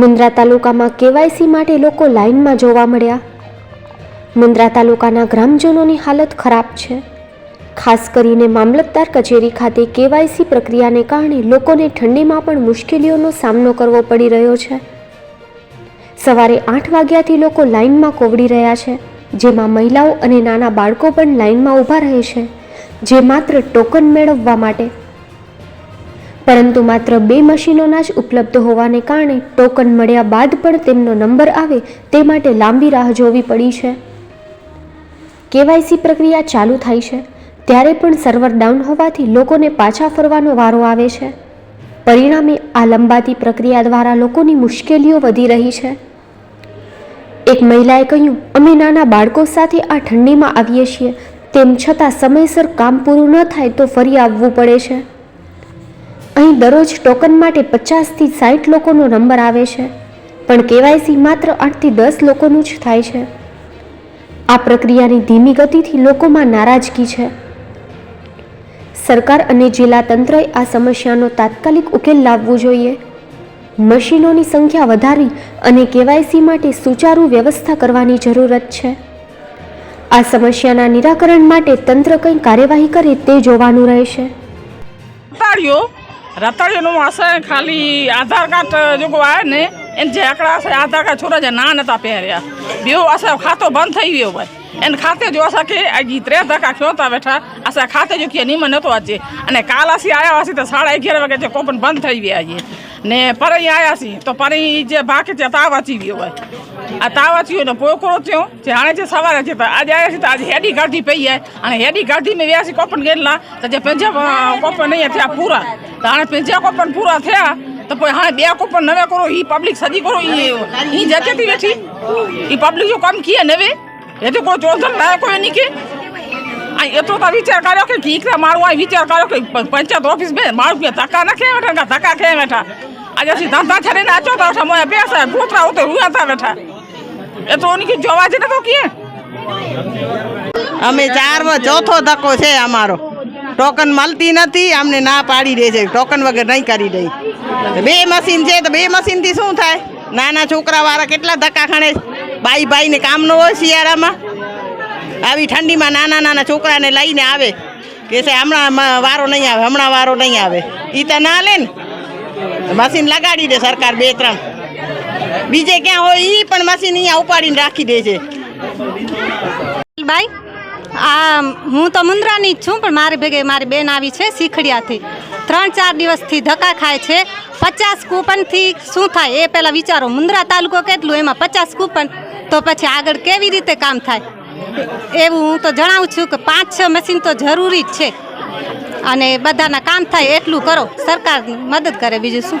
મુન્દ્રા તાલુકામાં કેવાયસી માટે લોકો લાઇનમાં જોવા મળ્યા. મુન્દ્રા તાલુકાના ગ્રામજનોની હાલત ખરાબ છે. ખાસ કરીને મામલતદાર કચેરી ખાતે કેવાયસી પ્રક્રિયાને કારણે લોકોને ઠંડીમાં પણ મુશ્કેલીઓનો સામનો કરવો પડી રહ્યો છે. સવારે આઠ વાગ્યાથી લોકો લાઇનમાં કોવડી રહ્યા છે, જેમાં મહિલાઓ અને નાના બાળકો પણ લાઇનમાં ઊભા રહે છે, જે માત્ર ટોકન મેળવવા માટે પરંતુ માત્ર બે મશીનોના જ ઉપલબ્ધ હોવાને કારણે ટોકન મળ્યા બાદ પણ તેમનો નંબર આવે તે માટે લાંબી રાહ જોવી પડી છે. કેવાયસી પ્રક્રિયા ચાલુ થાય છે, ત્યારે પણ સર્વર ડાઉન હોવાથી લોકોને પાછા ફરવાનો વારો આવે છે. પરિણામે આ લંબાતી પ્રક્રિયા દ્વારા લોકોની મુશ્કેલીઓ વધી રહી છે. એક મહિલાએ કહ્યું, અમે નાના બાળકો સાથે આ ઠંડીમાં આવીએ છીએ. તેમ છતાં સમયસર કામ પૂરું ન થાય તો ફરી આવવું પડે છે. અહીં દરરોજ ટોકન માટે પચાસથી સાઠ લોકોનો નંબર આવે છે. પણ કેવાયસી માત્ર આઠથી દસ લોકોનું જ થાય છે. આ પ્રક્રિયાની ધીમી ગતિથી લોકોમાં નારાજગી છે. સરકાર અને જિલ્લા તંત્રએ આ સમસ્યાનો તાત્કાલિક ઉકેલ લાવવો જોઈએ. મશીનોની સંખ્યા વધારી અને કેવાયસી માટે સુચારુ વ્યવસ્થા કરવાની જરૂરત છે. આ સમસ્યાના નિરાકરણ માટે તંત્ર કંઈ કાર્યવાહી કરે તે જોવાનું રહેશે. રતાળિયોનું હશે, ખાલી આધાર કાર્ડ જોગો આવે ને, એને જે આંકડા હશે આધાર કાર્ડ છોરા જે ના નતા પહેર્યા. બેવ હશે, ખાતો બંધ થઈ ગયો ભાઈ એને ખાતે જો હશે કે આજે ત્રે ધક્કા ખોતા બેઠા, હશે ખાતે જો કે નિમન નતો આજે. અને કાલ હસી આવ્યા હશે, તો સાડા અગિયાર વાગે જે કોપન બંધ થઈ ગયા છે. ને પરી આવ્યા છીએ તો પરી જે બાકી છે તાવ વાંચી ગયો ભાઈ આ તાવા થયો ને પોકરો થયો. જે હાણે જે સવારે છે આજે આવ્યા છે તો આજે હેડી ગાડી પઈ જાય. અને હેડી ગાડી મેં વ્યાસી કોપન ગયેલા તો જે પંજાબ કોપન નહીં થયા પૂરા. તો હાણે પંજાબ કોપન પૂરા થયા. તો પછી હાણે બે કોપન નવે કરો. એ પબ્લિક સજી કરો. એ જતી બેઠી એ પબ્લિક જો કામ કીએ નવે એ તો કોઈ ચોધર લાયક હોય નહીં કે. એટલો તો વિચાર કર્યો કે કીકરા મારું આ વિચાર કર્યો કે પંચાયત ઓફિસ બે મારું કે ધક્કા ના ખેં બેઠા ધક્કા ખેં બેઠા. આજે ધંધા છરીને આચો તો બેસા ભૂતરા ઉતર રૂયા તા બેઠા. એ તો ઓની જોવા જ નતો કીએ. અમે ચારમાં, ચોથો ધક્કો છે અમારો. ટોકન મળતી નથી, અમને ના પાડી દે છે. ટોકન વગર નહીં કરી તો બે મશીન છે, તો બે મશીનથી શું થાય? નાના છોકરાવાળા કેટલા ધક્કા ખાણે બાઈ ભાઈને કામ ન હોય શિયાળામાં? આવી ઠંડીમાં નાના નાના છોકરાને લઈને આવે. કે છે, હમણાં વારો નહીં આવે, હમણાં વારો નહીં આવે. એ તો ના લે ને. મશીન લગાડી દે સરકાર બે ત્રણ. બીજે ક્યાં હોય એ પણ મશીન અહીંયા ઉપાડીને રાખી દે છે બાઈ, આ હું તો મુન્દ્રાની જ છું, પણ મારી ભેગે મારી બેન આવી છે શીખડિયાથી. ત્રણ ચાર દિવસથી ધક્કા ખાય છે. પચાસ કૂપનથી શું થાય? એ પહેલાં વિચારો, મુન્દ્રા તાલુકો કેટલું? એમાં પચાસ કૂપન. તો પછી આગળ કેવી રીતે કામ થાય? એવું હું તો જણાવું છું કે પાંચ છ મશીન તો જરૂરી જ છે. અને બધાના કામ થાય એટલું કરો. સરકાર મદદ કરે, બીજું શું?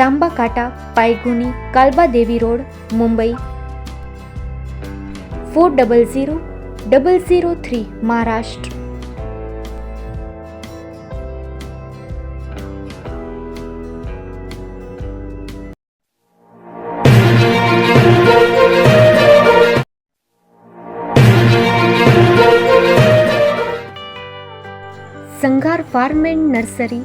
Tambakata Pydhonie Kalbadevi road, Mumbai. Four double zero double zero three, Maharashtra. Sanghar farm and nursery